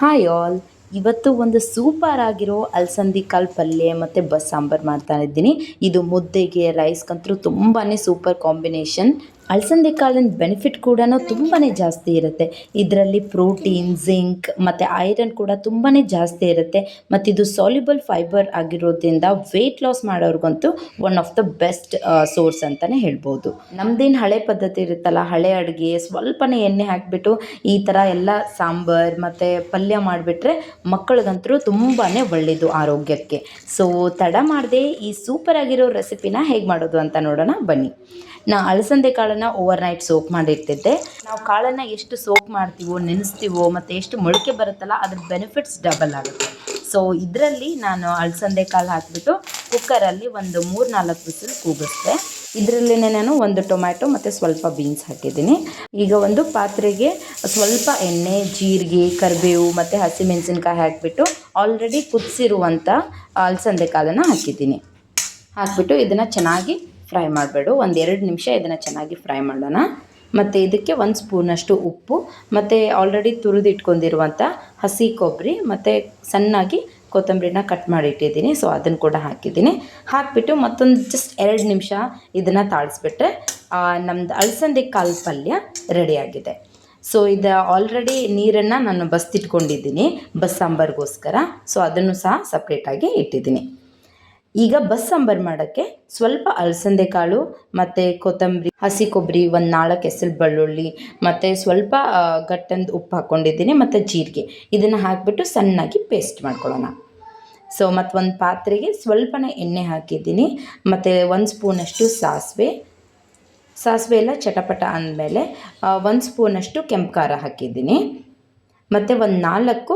Hi all ಇವತ್ತು ಒಂದು super ಆಗಿರೋ ಅಲಸಂದಿ ಕಾಳು ಪಲ್ಯ ಮತ್ತು ಬಸ್ ಸಾಂಬಾರು ಮಾಡ್ತಾ ಇದ್ದೀನಿ. ಇದು ಮುದ್ದೆಗೆ ರೈಸ್ಗಂತೂ ತುಂಬಾ ಸೂಪರ್ ಕಾಂಬಿನೇಷನ್. ಅಲಸಂದಿ ಕಾಳಿನ ಬೆನಿಫಿಟ್ ಕೂಡ ತುಂಬಾ ಜಾಸ್ತಿ ಇರುತ್ತೆ. ಇದರಲ್ಲಿ ಪ್ರೋಟೀನ್ ಜಿಂಕ್ ಮತ್ತು ಐರನ್ ಕೂಡ ತುಂಬಾ ಜಾಸ್ತಿ ಇರುತ್ತೆ. ಮತ್ತು ಇದು ಸಾಲ್ಯುಬಲ್ ಫೈಬರ್ ಆಗಿರೋದ್ರಿಂದ weight loss ಮಾಡೋರ್ಗಂತೂ one of the best source ಅಂತಲೇ ಹೇಳ್ಬೋದು. ನಮ್ದೇನು ಹಳೆ ಪದ್ಧತಿ ಇರುತ್ತಲ್ಲ, ಹಳೆ ಅಡುಗೆ, ಸ್ವಲ್ಪನೇ ಎಣ್ಣೆ ಹಾಕಿಬಿಟ್ಟು ಈ ಥರ ಎಲ್ಲ ಸಾಂಬಾರು ಮತ್ತು ಪಲ್ಯ ಮಾಡಿಬಿಟ್ರೆ ಮಕ್ಕಳಿಗಂತೂ ತುಂಬಾ ಒಳ್ಳೆಯದು ಆರೋಗ್ಯಕ್ಕೆ. ಸೊ ತಡ ಮಾಡದೆ ಈ ಸೂಪರ್ ಆಗಿರೋ ರೆಸಿಪಿನ ಹೇಗೆ ಮಾಡೋದು ಅಂತ ನೋಡೋಣ, ಬನ್ನಿ. ನಾ ಅಲಸಂದೆ ಕಾಳನ್ನು ಓವರ್ ನೈಟ್ ಸೋಕ್ ಮಾಡಿರ್ತಿದ್ದೆ. ನಾವು ಕಾಳನ್ನು ಎಷ್ಟು ಸೋಕ್ ಮಾಡ್ತೀವೋ, ನೆನೆಸ್ತೀವೋ, ಮತ್ತು ಎಷ್ಟು ಮೊಳಕೆ ಬರುತ್ತಲ್ಲ, ಅದ್ರ ಬೆನಿಫಿಟ್ಸ್ ಡಬಲ್ ಆಗುತ್ತೆ. ಸೊ ಇದರಲ್ಲಿ ನಾನು ಅಲಸಂದೆ ಕಾಳು ಹಾಕಿಬಿಟ್ಟು ಕುಕ್ಕರಲ್ಲಿ ಒಂದು ಮೂರು ನಾಲ್ಕು ವಿಸಿಲ್ ಕೂಗಿಸ್ದೆ. ಇದರಲ್ಲೇ ನಾನು ಒಂದು ಟೊಮ್ಯಾಟೊ ಮತ್ತು ಸ್ವಲ್ಪ ಬೀನ್ಸ್ ಹಾಕಿದ್ದೀನಿ. ಈಗ ಒಂದು ಪಾತ್ರೆಗೆ ಸ್ವಲ್ಪ ಎಣ್ಣೆ, ಜೀರಿಗೆ, ಕರಿಬೇವು ಮತ್ತು ಹಸಿಮೆಣಸಿನ್ಕಾಯಿ ಹಾಕಿಬಿಟ್ಟು ಆಲ್ರೆಡಿ ಕುದಿಸಿರುವಂಥ ಅಲಸಂದೆ ಕಾಳನ್ನು ಹಾಕಿದ್ದೀನಿ. ಹಾಕಿಬಿಟ್ಟು ಇದನ್ನು ಚೆನ್ನಾಗಿ ಫ್ರೈ ಮಾಡಬೇಡು. ಒಂದು ಎರಡು ನಿಮಿಷ ಇದನ್ನು ಚೆನ್ನಾಗಿ ಫ್ರೈ ಮಾಡೋಣ. ಮತ್ತು ಇದಕ್ಕೆ ಒಂದು ಸ್ಪೂನಷ್ಟು ಉಪ್ಪು, ಮತ್ತು ಆಲ್ರೆಡಿ ತುರಿದು ಇಟ್ಕೊಂಡಿರುವಂಥ ಹಸಿ ಕೊಬ್ಬರಿ ಮತ್ತು ಸಣ್ಣಾಗಿ ಕೊತ್ತಂಬರಿನ ಕಟ್ ಮಾಡಿ ಇಟ್ಟಿದ್ದೀನಿ. ಸೊ ಅದನ್ನು ಕೂಡ ಹಾಕಿದ್ದೀನಿ. ಹಾಕಿಬಿಟ್ಟು ಮತ್ತೊಂದು ಜಸ್ಟ್ ಎರಡು ನಿಮಿಷ ಇದನ್ನು ತಾಳಿಸ್ಬಿಟ್ರೆ ನಮ್ಮದು ಅಳಸಂದೆ ಕಾಲು ಪಲ್ಯ ರೆಡಿಯಾಗಿದೆ ಸೊ ಇದು ಆಲ್ರೆಡಿ ನೀರನ್ನು ನಾನು ಬಸ್ತಿಟ್ಕೊಂಡಿದ್ದೀನಿ, ಬಸ್ ಸಾಂಬಾರಿಗೋಸ್ಕರ. ಸೊ ಅದನ್ನು ಸಹ ಸಪ್ರೇಟಾಗಿ ಇಟ್ಟಿದ್ದೀನಿ. ಈಗ ಬಸ್ ಸಾಂಬಾರು ಮಾಡೋಕ್ಕೆ ಸ್ವಲ್ಪ ಅಲಸಂದೆ ಕಾಳು, ಮತ್ತು ಕೊತ್ತಂಬರಿ, ಹಸಿ ಕೊಬ್ಬರಿ, ಒಂದು ನಾಲ್ಕು ಹೆಸರು ಬೆಳ್ಳುಳ್ಳಿ, ಮತ್ತು ಸ್ವಲ್ಪ ಗಟ್ಟಂದು ಉಪ್ಪು ಹಾಕ್ಕೊಂಡಿದ್ದೀನಿ ಮತ್ತು ಜೀರಿಗೆ. ಇದನ್ನು ಹಾಕಿಬಿಟ್ಟು ಸಣ್ಣಾಗಿ ಪೇಸ್ಟ್ ಮಾಡ್ಕೊಳ್ಳೋಣ. ಸೊ ಮತ್ತು ಒಂದು ಪಾತ್ರೆಗೆ ಸ್ವಲ್ಪನೇ ಎಣ್ಣೆ ಹಾಕಿದ್ದೀನಿ, ಮತ್ತು ಒಂದು ಸ್ಪೂನಷ್ಟು ಸಾಸಿವೆ. ಸಾಸಿವೆ ಎಲ್ಲ ಚಟಪಟ ಅಂದಮೇಲೆ ಒಂದು ಸ್ಪೂನಷ್ಟು ಕೆಂಪು ಖಾರ ಹಾಕಿದ್ದೀನಿ. ಮತ್ತು ಒಂದು ನಾಲ್ಕು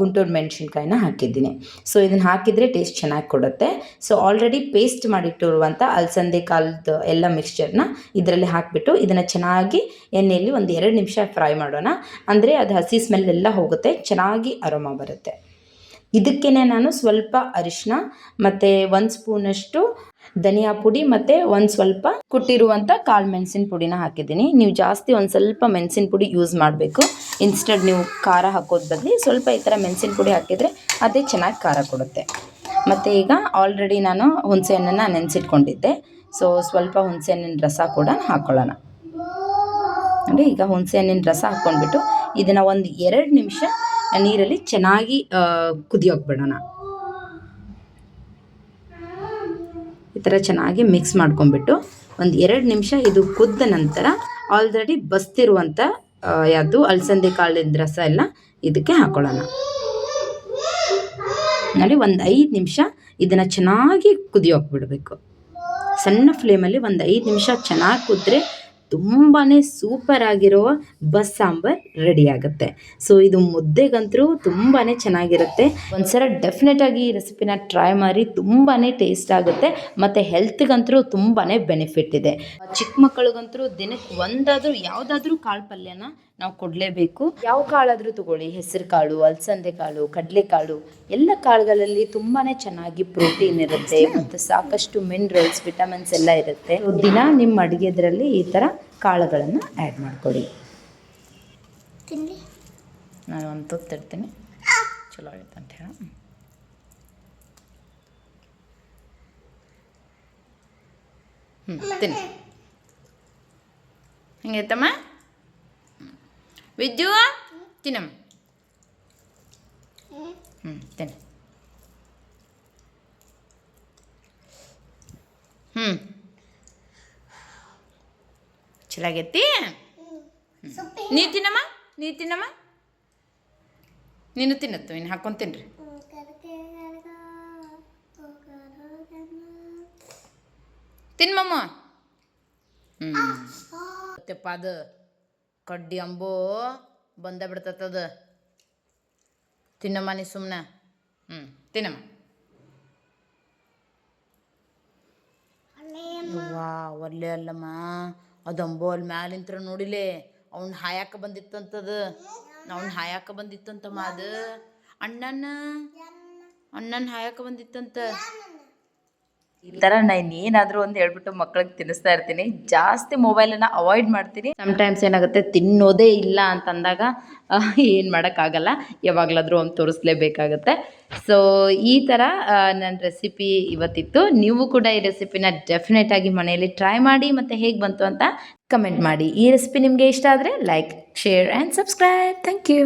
ಗುಂಟೂರು ಮೆಣಸಿನ್ಕಾಯಿನ ಹಾಕಿದ್ದೀನಿ. ಸೊ ಇದನ್ನು ಹಾಕಿದರೆ ಟೇಸ್ಟ್ ಚೆನ್ನಾಗಿ ಕೊಡುತ್ತೆ. ಸೊ ಆಲ್ರೆಡಿ ಪೇಸ್ಟ್ ಮಾಡಿಟ್ಟಿರುವಂಥ ಅಲಸಂದೆ ಕಾಲದ ಎಲ್ಲ ಮಿಕ್ಸ್ಚರ್ನ ಇದರಲ್ಲಿ ಹಾಕಿಬಿಟ್ಟು ಇದನ್ನು ಚೆನ್ನಾಗಿ ಎಣ್ಣೆಯಲ್ಲಿ ಒಂದು ಎರಡು ನಿಮಿಷ ಫ್ರೈ ಮಾಡೋಣ. ಅಂದರೆ ಅದು ಹಸಿ ಸ್ಮೆಲ್ ಎಲ್ಲ ಹೋಗುತ್ತೆ, ಚೆನ್ನಾಗಿ ಅರೋಮ ಬರುತ್ತೆ. ಇದಕ್ಕೇ ನಾನು ಸ್ವಲ್ಪ ಅರಿಶಿನ ಮತ್ತು ಒಂದು ಸ್ಪೂನಷ್ಟು ಧನಿಯಾ ಪುಡಿ ಮತ್ತು ಒಂದು ಸ್ವಲ್ಪ ಕುಟ್ಟಿರುವಂಥ ಕಾಳು ಮೆಣಸಿನ ಪುಡಿನ ಹಾಕಿದ್ದೀನಿ. ನೀವು ಜಾಸ್ತಿ ಒಂದು ಸ್ವಲ್ಪ ಮೆಣಸಿನ ಪುಡಿ ಯೂಸ್ ಮಾಡಬೇಕು. ಇನ್ಸ್ಟೆಡ್ ನೀವು ಖಾರ ಹಾಕೋದು ಬದಲಿ ಸ್ವಲ್ಪ ಈ ಥರ ಮೆಣಸಿನ ಪುಡಿ ಹಾಕಿದರೆ ಅದೇ ಚೆನ್ನಾಗಿ ಖಾರ ಕೊಡುತ್ತೆ. ಮತ್ತು ಈಗ ಆಲ್ರೆಡಿ ನಾನು ಹುಣಸೆ ಹಣ್ಣನ್ನು ನೆನೆಸಿಟ್ಕೊಂಡಿದ್ದೆ. ಸೊ ಸ್ವಲ್ಪ ಹುಣಸೆ ಹಣ್ಣಿನ ರಸ ಕೂಡ ಹಾಕ್ಕೊಳ್ಳೋಣ ನೋಡಿ, ಈಗ ಹುಣಸೆ ಹಣ್ಣಿನ ರಸ ಹಾಕ್ಕೊಂಡ್ಬಿಟ್ಟು ಇದನ್ನು ಒಂದು ಎರಡು ನಿಮಿಷ ನೀರಲ್ಲಿ ಚೆನ್ನಾಗಿ ಕುದಿಯೋಕೆ ಬಿಡೋಣ. ಈ ಥರ ಚೆನ್ನಾಗಿ ಮಿಕ್ಸ್ ಮಾಡ್ಕೊಂಡ್ಬಿಟ್ಟು ಒಂದು ಎರಡು ನಿಮಿಷ ಇದು ಕುದ್ದ ನಂತರ ಆಲ್ರೆಡಿ ಬಸ್ತಿರುವಂಥ ಯಾವುದು ಅಲಸಂದೆ ಕಾಳಿನ ರಸ ಎಲ್ಲ ಇದಕ್ಕೆ ಹಾಕೊಳ್ಳೋಣ. ನೋಡಿ ಒಂದು ಐದು ನಿಮಿಷ ಇದನ್ನು ಚೆನ್ನಾಗಿ ಕುದಿಯೋಕೆ ಬಿಡಬೇಕು. ಸಣ್ಣ ಫ್ಲೇಮಲ್ಲಿ ಒಂದು ಐದು ನಿಮಿಷ ಚೆನ್ನಾಗಿ ಕುದ್ರೆ ತುಂಬಾ ಸೂಪರ್ ಆಗಿರೋ ಬಸ್ ಸಾಂಬಾರ್ ರೆಡಿ ಆಗುತ್ತೆ. ಸೊ ಇದು ಮುದ್ದೆಗಂತೂ ತುಂಬಾ ಚೆನ್ನಾಗಿರುತ್ತೆ. ಒಂದ್ಸಲ ಡೆಫಿನೆಟ್ ಆಗಿ ಈ ರೆಸಿಪಿನ ಟ್ರೈ ಮಾಡಿ ತುಂಬಾ ಟೇಸ್ಟ್ ಆಗುತ್ತೆ. ಮತ್ತು ಹೆಲ್ತ್ಗಂತೂ ತುಂಬಾ ಬೆನಿಫಿಟ್ ಇದೆ. ಚಿಕ್ಕ ಮಕ್ಕಳಿಗಂತೂ ದಿನಕ್ಕೆ ಒಂದಾದರೂ ಯಾವುದಾದ್ರೂ ಕಾಳು ಪಲ್ಯನ ನಾವು ಕೊಡಲೇಬೇಕು. ಯಾವ ಕಾಳಾದರೂ ತಗೊಳ್ಳಿ ಹೆಸರು ಕಾಳು ಅಲಸಂದೆ ಕಾಳು ಕಡಲೆಕಾಳು ಎಲ್ಲ ಕಾಳುಗಳಲ್ಲಿ ತುಂಬಾ ಚೆನ್ನಾಗಿ ಪ್ರೋಟೀನ್ ಇರುತ್ತೆ ಮತ್ತು ಸಾಕಷ್ಟು ಮಿನರಲ್ಸ್ ವಿಟಮಿನ್ಸ್ ಎಲ್ಲ ಇರುತ್ತೆ. ದಿನ ನಿಮ್ಮ ಅಡುಗೆದ್ರಲ್ಲಿ ಈ ಥರ ಕಾಳುಗಳನ್ನು ಆ್ಯಡ್ ಮಾಡ್ಕೊಳ್ಳಿ ನಾನು ಒಂದು ತುತ್ತಿರ್ತೀನಿ ಚಲೋ ಆಗುತ್ತೆ ಅಂತ ಹೇಳ. ಹ್ಞೂ ತಿನ್ನಿ. ಹೆಂಗೈತಮ್ಮ? ವಿಜ್ಜು ತಿನ್ನಮ್ಮ ಹ್ಞೂ ತಿನ್ನ ಹ್ಞೂ ಚಲಾಗೈತಿ ನೀ ತಿನ್ನಮ್ಮ ನೀ ತಿನ್ನಮ್ಮ ನೀನು ತಿನ್ನತ್ತು ಇನ್ನು ಹಾಕೊಂಡು ತಿನ್ರಿ ತಿನ್ಮಮ್ಮ ಹ್ಞೂ ಅದು ಕಡ್ಡಿ ಅಂಬೋ ಬಂದ ಬಿಡ್ತದ ತಿನ್ನಮ್ಮ ನೀ ಸುಮ್ಮನೆ ಹ್ಞೂ ತಿನ್ನಮ್ಮ. ವಾ ಒಲ್ಲೆ ಅಲ್ಲಮ್ಮ. ಅದು ಅಂಬೋ ಅಲ್ಲಿ ಮ್ಯಾಲಿಂತ್ರ ನೋಡಿಲೆ ಅವ್ನ ಹಾಯಾಕ ಬಂದಿತ್ತಂತದ. ಅವ್ನ ಹಾಯಾಕ ಬಂದಿತ್ತಂತಮ್ಮ ಅದು. ಅಣ್ಣನ? ಅಣ್ಣನ ಹಾಯಾಕ ಬಂದಿತ್ತಂತ. ಈ ತರ ನಾನು ಏನಾದ್ರೂ ಒಂದು ಹೇಳ್ಬಿಟ್ಟು ಮಕ್ಳಿಗೆ ತಿನ್ನಿಸ್ತಾ ಇರ್ತೀನಿ. ಜಾಸ್ತಿ ಮೊಬೈಲನ್ನು ಅವಾಯ್ಡ್ ಮಾಡ್ತೀನಿ. ಸಮ್ಟೈಮ್ಸ್ ಏನಾಗುತ್ತೆ, ತಿನ್ನೋದೇ ಇಲ್ಲ ಅಂತಂದಾಗ ಏನು ಮಾಡೋಕ್ಕಾಗಲ್ಲ. ಯಾವಾಗಲಾದರೂ ಒಂದು ತೋರಿಸ್ಲೇಬೇಕಾಗತ್ತೆ. ಸೊ ಈ ಥರ ನನ್ನ ರೆಸಿಪಿ ಇವತ್ತಿತ್ತು. ನೀವು ಕೂಡ ಈ ರೆಸಿಪಿನ ಡೆಫಿನೆಟ್ ಆಗಿ ಮನೆಯಲ್ಲಿ ಟ್ರೈ ಮಾಡಿ ಮತ್ತು ಹೇಗೆ ಬಂತು ಅಂತ ಕಮೆಂಟ್ ಮಾಡಿ. ಈ ರೆಸಿಪಿ ನಿಮಗೆ ಇಷ್ಟ ಆದರೆ like share and subscribe thank you